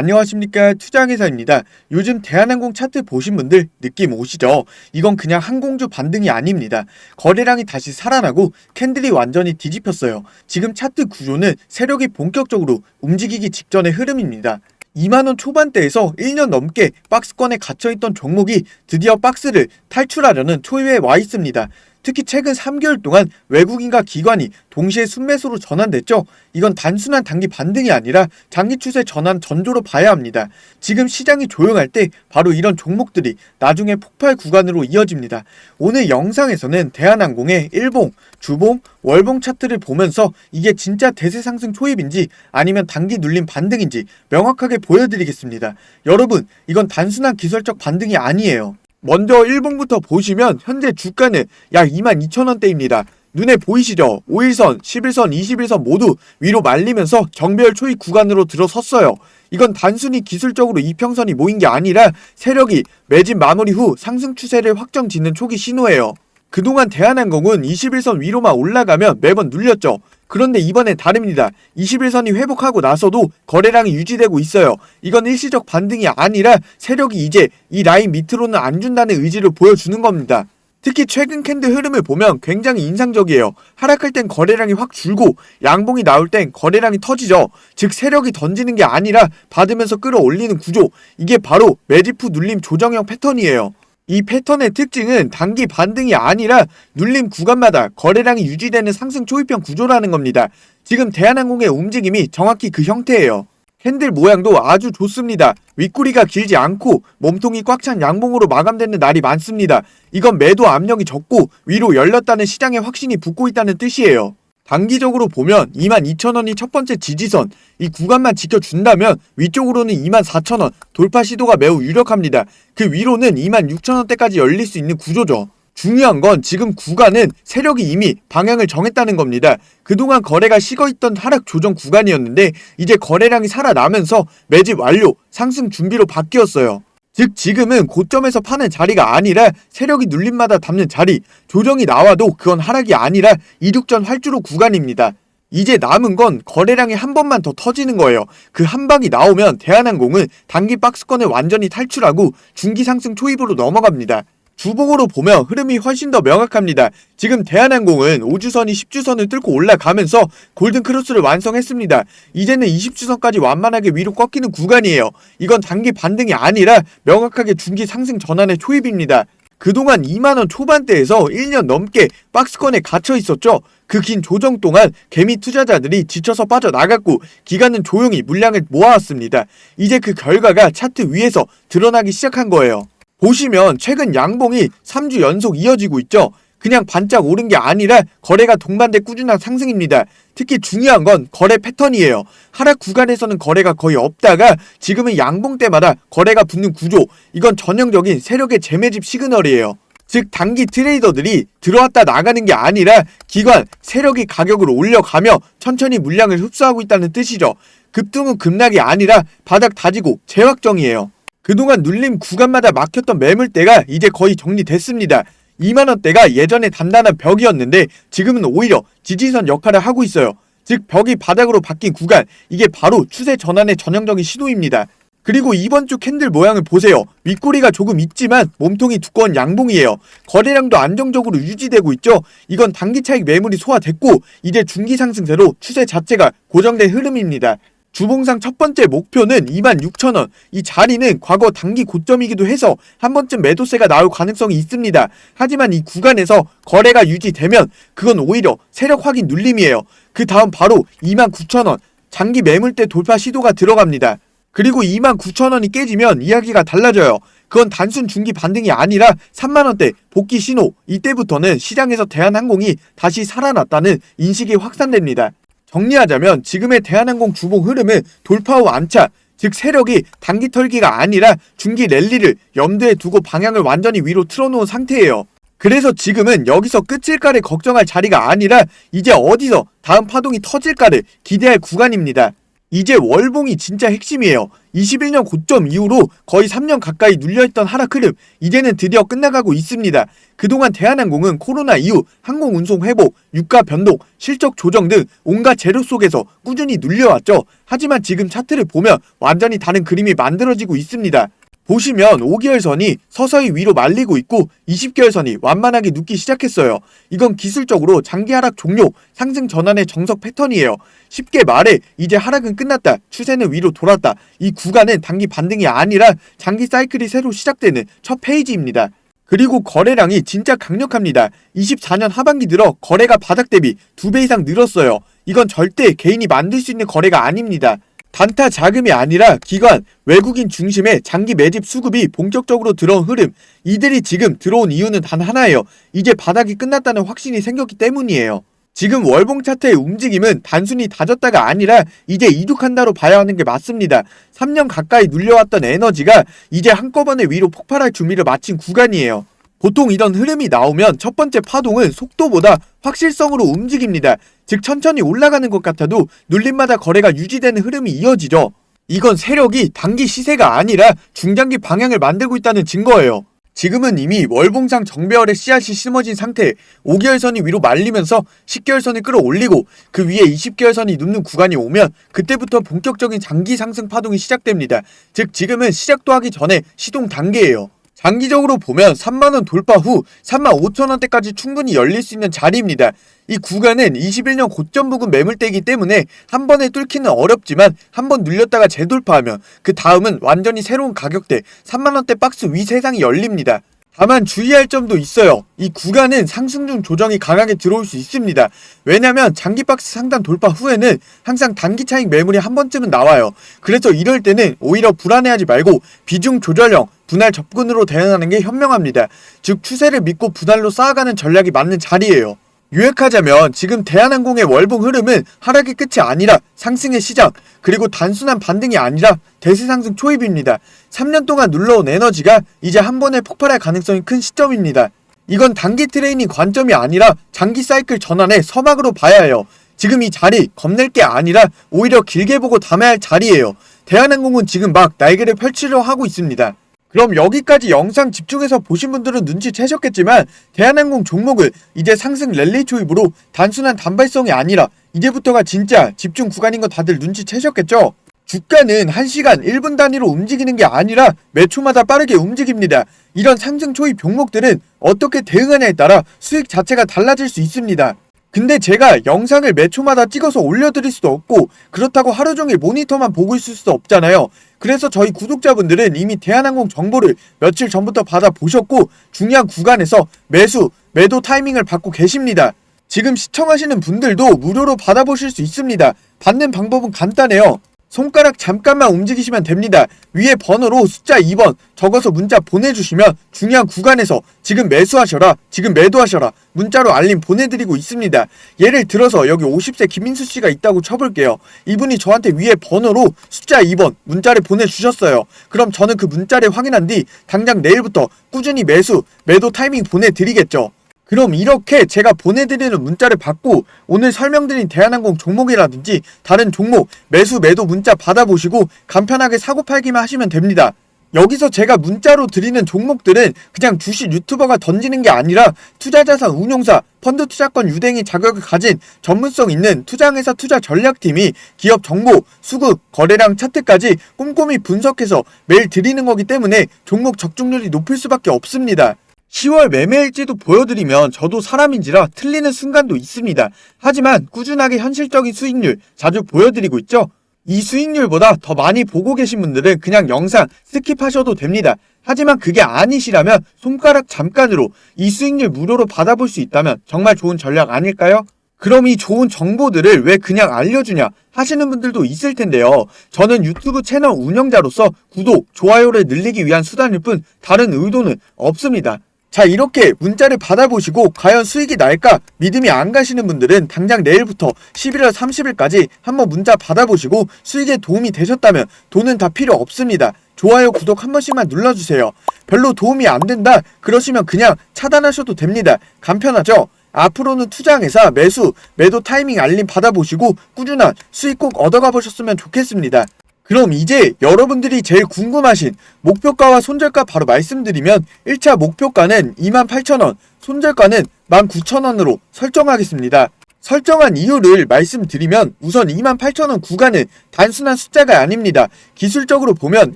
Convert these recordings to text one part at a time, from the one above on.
안녕하십니까 투자회사입니다. 요즘 대한항공 차트 보신 분들 느낌 오시죠? 이건 그냥 항공주 반등이 아닙니다. 거래량이 다시 살아나고 캔들이 완전히 뒤집혔어요. 지금 차트 구조는 세력이 본격적으로 움직이기 직전의 흐름입니다. 2만원 초반대에서 1년 넘게 박스권에 갇혀있던 종목이 드디어 박스를 탈출하려는 초유에 와 있습니다. 특히 최근 3개월 동안 외국인과 기관이 동시에 순매수로 전환됐죠. 이건 단순한 단기 반등이 아니라 장기 추세 전환 전조로 봐야 합니다. 지금 시장이 조용할 때 바로 이런 종목들이 나중에 폭발 구간으로 이어집니다. 오늘 영상에서는 대한항공의 일봉, 주봉, 월봉 차트를 보면서 이게 진짜 대세 상승 초입인지 아니면 단기 눌림 반등인지 명확하게 보여드리겠습니다. 여러분, 이건 단순한 기술적 반등이 아니에요. 먼저 일봉부터 보시면 현재 주가는 약 22,000원대입니다. 눈에 보이시죠? 5일선, 11선, 21선 모두 위로 말리면서 경별 초입 구간으로 들어섰어요. 이건 단순히 기술적으로 이평선이 모인 게 아니라 세력이 매집 마무리 후 상승 추세를 확정 짓는 초기 신호예요. 그동안 대한항공은 21선 위로만 올라가면 매번 눌렸죠. 그런데 이번엔 다릅니다. 21선이 회복하고 나서도 거래량이 유지되고 있어요. 이건 일시적 반등이 아니라 세력이 이제 이 라인 밑으로는 안 준다는 의지를 보여주는 겁니다. 특히 최근 캔들 흐름을 보면 굉장히 인상적이에요. 하락할 땐 거래량이 확 줄고 양봉이 나올 땐 거래량이 터지죠. 즉 세력이 던지는 게 아니라 받으면서 끌어올리는 구조. 이게 바로 매집 후 눌림 조정형 패턴이에요. 이 패턴의 특징은 단기 반등이 아니라 눌림 구간마다 거래량이 유지되는 상승 초입형 구조라는 겁니다. 지금 대한항공의 움직임이 정확히 그 형태예요. 캔들 모양도 아주 좋습니다. 윗구리가 길지 않고 몸통이 꽉 찬 양봉으로 마감되는 날이 많습니다. 이건 매도 압력이 적고 위로 열렸다는 시장의 확신이 붙고 있다는 뜻이에요. 단기적으로 보면 22,000원이 첫 번째 지지선, 이 구간만 지켜준다면 위쪽으로는 24,000원 돌파 시도가 매우 유력합니다. 그 위로는 26,000원대까지 열릴 수 있는 구조죠. 중요한 건 지금 구간은 세력이 이미 방향을 정했다는 겁니다. 그동안 거래가 식어있던 하락 조정 구간이었는데 이제 거래량이 살아나면서 매집 완료, 상승 준비로 바뀌었어요. 즉 지금은 고점에서 파는 자리가 아니라 세력이 눌림마다 담는 자리, 조정이 나와도 그건 하락이 아니라 이륙전 활주로 구간입니다. 이제 남은 건 거래량이 한 번만 더 터지는 거예요. 그 한 방이 나오면 대한항공은 단기 박스권을 완전히 탈출하고 중기 상승 초입으로 넘어갑니다. 주봉으로 보면 흐름이 훨씬 더 명확합니다. 지금 대한항공은 5주선이 10주선을 뚫고 올라가면서 골든 크로스를 완성했습니다. 이제는 20주선까지 완만하게 위로 꺾이는 구간이에요. 이건 단기 반등이 아니라 명확하게 중기 상승 전환의 초입입니다. 그동안 2만원 초반대에서 1년 넘게 박스권에 갇혀 있었죠. 그 긴 조정 동안 개미 투자자들이 지쳐서 빠져나갔고 기간은 조용히 물량을 모아왔습니다. 이제 그 결과가 차트 위에서 드러나기 시작한 거예요. 보시면 최근 양봉이 3주 연속 이어지고 있죠. 그냥 반짝 오른 게 아니라 거래가 동반돼 꾸준한 상승입니다. 특히 중요한 건 거래 패턴이에요. 하락 구간에서는 거래가 거의 없다가 지금은 양봉 때마다 거래가 붙는 구조. 이건 전형적인 세력의 재매집 시그널이에요. 즉 단기 트레이더들이 들어왔다 나가는 게 아니라 기관 세력이 가격을 올려가며 천천히 물량을 흡수하고 있다는 뜻이죠. 급등은 급락이 아니라 바닥 다지고 재확정이에요. 그동안 눌림 구간마다 막혔던 매물대가 이제 거의 정리됐습니다. 2만원대가 예전에 단단한 벽이었는데 지금은 오히려 지지선 역할을 하고 있어요. 즉 벽이 바닥으로 바뀐 구간 이게 바로 추세 전환의 전형적인 시도입니다. 그리고 이번 주 캔들 모양을 보세요. 윗꼬리가 조금 있지만 몸통이 두꺼운 양봉이에요. 거래량도 안정적으로 유지되고 있죠. 이건 단기 차익 매물이 소화됐고 이제 중기 상승세로 추세 자체가 고정된 흐름입니다. 주봉상 첫 번째 목표는 26,000원. 이 자리는 과거 단기 고점이기도 해서 한 번쯤 매도세가 나올 가능성이 있습니다. 하지만 이 구간에서 거래가 유지되면 그건 오히려 세력 확인 눌림이에요. 그 다음 바로 29,000원. 장기 매물대 돌파 시도가 들어갑니다. 그리고 29,000원이 깨지면 이야기가 달라져요. 그건 단순 중기 반등이 아니라 3만원대 복귀 신호. 이때부터는 시장에서 대한항공이 다시 살아났다는 인식이 확산됩니다. 정리하자면 지금의 대한항공 주봉 흐름은 돌파 후 안차, 즉 세력이 단기 털기가 아니라 중기 랠리를 염두에 두고 방향을 완전히 위로 틀어놓은 상태예요. 그래서 지금은 여기서 끝일까를 걱정할 자리가 아니라 이제 어디서 다음 파동이 터질까를 기대할 구간입니다. 이제 월봉이 진짜 핵심이에요. 21년 고점 이후로 거의 3년 가까이 눌려있던 하락 흐름, 이제는 드디어 끝나가고 있습니다. 그동안 대한항공은 코로나 이후 항공 운송 회복, 유가 변동, 실적 조정 등 온갖 재료 속에서 꾸준히 눌려왔죠. 하지만 지금 차트를 보면 완전히 다른 그림이 만들어지고 있습니다. 보시면 5개월선이 서서히 위로 말리고 있고 20개월선이 완만하게 눕기 시작했어요. 이건 기술적으로 장기 하락 종료, 상승 전환의 정석 패턴이에요. 쉽게 말해 이제 하락은 끝났다. 추세는 위로 돌았다. 이 구간은 단기 반등이 아니라 장기 사이클이 새로 시작되는 첫 페이지입니다. 그리고 거래량이 진짜 강력합니다. 24년 하반기 들어 거래가 바닥 대비 2배 이상 늘었어요. 이건 절대 개인이 만들 수 있는 거래가 아닙니다. 단타 자금이 아니라 기관, 외국인 중심의 장기 매집 수급이 본격적으로 들어온 흐름. 이들이 지금 들어온 이유는 단 하나예요. 이제 바닥이 끝났다는 확신이 생겼기 때문이에요. 지금 월봉 차트의 움직임은 단순히 다졌다가 아니라 이제 이륙한다로 봐야 하는 게 맞습니다. 3년 가까이 눌려왔던 에너지가 이제 한꺼번에 위로 폭발할 준비를 마친 구간이에요. 보통 이런 흐름이 나오면 첫 번째 파동은 속도보다 확실성으로 움직입니다. 즉 천천히 올라가는 것 같아도 눌림마다 거래가 유지되는 흐름이 이어지죠. 이건 세력이 단기 시세가 아니라 중장기 방향을 만들고 있다는 증거예요. 지금은 이미 월봉상 정배열의 씨앗이 심어진 상태 5개월선이 위로 말리면서 10개월선을 끌어올리고 그 위에 20개월선이 눕는 구간이 오면 그때부터 본격적인 장기 상승 파동이 시작됩니다. 즉 지금은 시작도 하기 전에 시동 단계예요. 장기적으로 보면 3만원 돌파 후 3만 5천원대까지 충분히 열릴 수 있는 자리입니다. 이 구간은 21년 고점 부근 매물대이기 때문에 한 번에 뚫기는 어렵지만 한 번 눌렸다가 재돌파하면 그 다음은 완전히 새로운 가격대 3만원대 박스 위 세상이 열립니다. 다만 주의할 점도 있어요. 이 구간은 상승 중 조정이 강하게 들어올 수 있습니다. 왜냐면 장기 박스 상단 돌파 후에는 항상 단기 차익 매물이 한 번쯤은 나와요. 그래서 이럴 때는 오히려 불안해하지 말고 비중 조절형 분할 접근으로 대응하는 게 현명합니다. 즉 추세를 믿고 분할로 쌓아가는 전략이 맞는 자리예요. 요약하자면 지금 대한항공의 월봉 흐름은 하락의 끝이 아니라 상승의 시작, 그리고 단순한 반등이 아니라 대세 상승 초입입니다. 3년 동안 눌러온 에너지가 이제 한 번에 폭발할 가능성이 큰 시점입니다. 이건 단기 트레이닝 관점이 아니라 장기 사이클 전환의 서막으로 봐야 해요. 지금 이 자리 겁낼 게 아니라 오히려 길게 보고 담아야 할 자리예요. 대한항공은 지금 막 날개를 펼치려 하고 있습니다. 그럼 여기까지 영상 집중해서 보신 분들은 눈치채셨겠지만 대한항공 종목을 이제 상승 랠리 초입으로 단순한 단발성이 아니라 이제부터가 진짜 집중 구간인 거 다들 눈치채셨겠죠? 주가는 1시간 1분 단위로 움직이는 게 아니라 매 초마다 빠르게 움직입니다. 이런 상승 초입 종목들은 어떻게 대응하냐에 따라 수익 자체가 달라질 수 있습니다. 근데 제가 영상을 매 초마다 찍어서 올려드릴 수도 없고 그렇다고 하루 종일 모니터만 보고 있을 수도 없잖아요. 그래서 저희 구독자분들은 이미 대한항공 정보를 며칠 전부터 받아보셨고 중요한 구간에서 매수, 매도 타이밍을 받고 계십니다. 지금 시청하시는 분들도 무료로 받아보실 수 있습니다. 받는 방법은 간단해요. 손가락 잠깐만 움직이시면 됩니다. 위에 번호로 숫자 2번 적어서 문자 보내주시면 중요한 구간에서 지금 매수하셔라, 지금 매도하셔라 문자로 알림 보내드리고 있습니다. 예를 들어서 여기 50세 김민수 씨가 있다고 쳐볼게요. 이분이 저한테 위에 번호로 숫자 2번 문자를 보내주셨어요. 그럼 저는 그 문자를 확인한 뒤 당장 내일부터 꾸준히 매수, 매도 타이밍 보내드리겠죠. 그럼 이렇게 제가 보내드리는 문자를 받고 오늘 설명드린 대한항공 종목이라든지 다른 종목 매수 매도 문자 받아보시고 간편하게 사고 팔기만 하시면 됩니다. 여기서 제가 문자로 드리는 종목들은 그냥 주식 유튜버가 던지는 게 아니라 투자자산 운용사, 펀드 투자권 유대인이 자격을 가진 전문성 있는 투자회사 투자 전략팀이 기업 정보, 수급, 거래량 차트까지 꼼꼼히 분석해서 매일 드리는 거기 때문에 종목 적중률이 높을 수밖에 없습니다. 10월 매매일지도 보여드리면 저도 사람인지라 틀리는 순간도 있습니다. 하지만 꾸준하게 현실적인 수익률 자주 보여드리고 있죠. 이 수익률보다 더 많이 보고 계신 분들은 그냥 영상 스킵하셔도 됩니다. 하지만 그게 아니시라면 손가락 잠깐으로 이 수익률 무료로 받아볼 수 있다면 정말 좋은 전략 아닐까요? 그럼 이 좋은 정보들을 왜 그냥 알려주냐 하시는 분들도 있을 텐데요. 저는 유튜브 채널 운영자로서 구독, 좋아요를 늘리기 위한 수단일 뿐 다른 의도는 없습니다. 자 이렇게 문자를 받아보시고 과연 수익이 날까 믿음이 안 가시는 분들은 당장 내일부터 11월 30일까지 한번 문자 받아보시고 수익에 도움이 되셨다면 돈은 다 필요 없습니다. 좋아요 구독 한 번씩만 눌러주세요. 별로 도움이 안 된다 그러시면 그냥 차단하셔도 됩니다. 간편하죠? 앞으로는 투자항에서 매수, 매도 타이밍 알림 받아보시고 꾸준한 수익 꼭 얻어가 보셨으면 좋겠습니다. 그럼 이제 여러분들이 제일 궁금하신 목표가와 손절가 바로 말씀드리면 1차 목표가는 28,000원, 손절가는 19,000원으로 설정하겠습니다. 설정한 이유를 말씀드리면 우선 28,000원 구간은 단순한 숫자가 아닙니다. 기술적으로 보면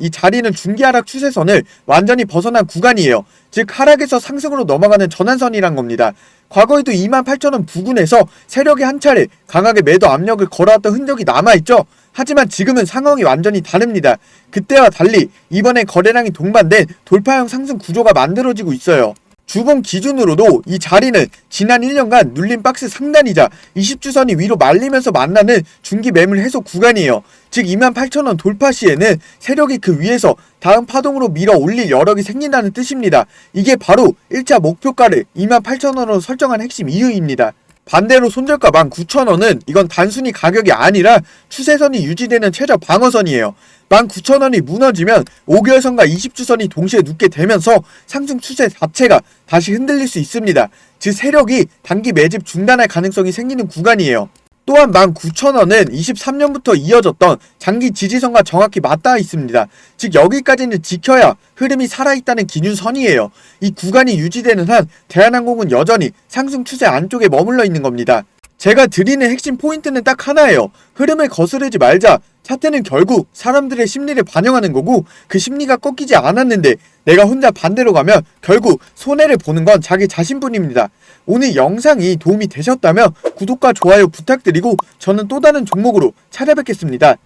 이 자리는 중기 하락 추세선을 완전히 벗어난 구간이에요. 즉 하락에서 상승으로 넘어가는 전환선이란 겁니다. 과거에도 28,000원 부근에서 세력이 한 차례 강하게 매도 압력을 걸어왔던 흔적이 남아있죠. 하지만 지금은 상황이 완전히 다릅니다. 그때와 달리 이번에 거래량이 동반된 돌파형 상승 구조가 만들어지고 있어요. 주봉 기준으로도 이 자리는 지난 1년간 눌린 박스 상단이자 20주선이 위로 말리면서 만나는 중기 매물 해소 구간이에요. 즉 28,000원 돌파 시에는 세력이 그 위에서 다음 파동으로 밀어 올릴 여력이 생긴다는 뜻입니다. 이게 바로 1차 목표가를 28,000원으로 설정한 핵심 이유입니다. 반대로 손절가 19,000원은 이건 단순히 가격이 아니라 추세선이 유지되는 최저 방어선이에요. 19,000원이 무너지면 5개월선과 20주선이 동시에 눕게 되면서 상승 추세 자체가 다시 흔들릴 수 있습니다. 즉 세력이 단기 매집 중단할 가능성이 생기는 구간이에요. 또한 19,000원은 23년부터 이어졌던 장기 지지선과 정확히 맞닿아 있습니다. 즉 여기까지는 지켜야 흐름이 살아있다는 기준선이에요. 이 구간이 유지되는 한 대한항공은 여전히 상승 추세 안쪽에 머물러 있는 겁니다. 제가 드리는 핵심 포인트는 딱 하나예요. 흐름을 거스르지 말자. 차트는 결국 사람들의 심리를 반영하는 거고 그 심리가 꺾이지 않았는데 내가 혼자 반대로 가면 결국 손해를 보는 건 자기 자신뿐입니다. 오늘 영상이 도움이 되셨다면 구독과 좋아요 부탁드리고 저는 또 다른 종목으로 찾아뵙겠습니다.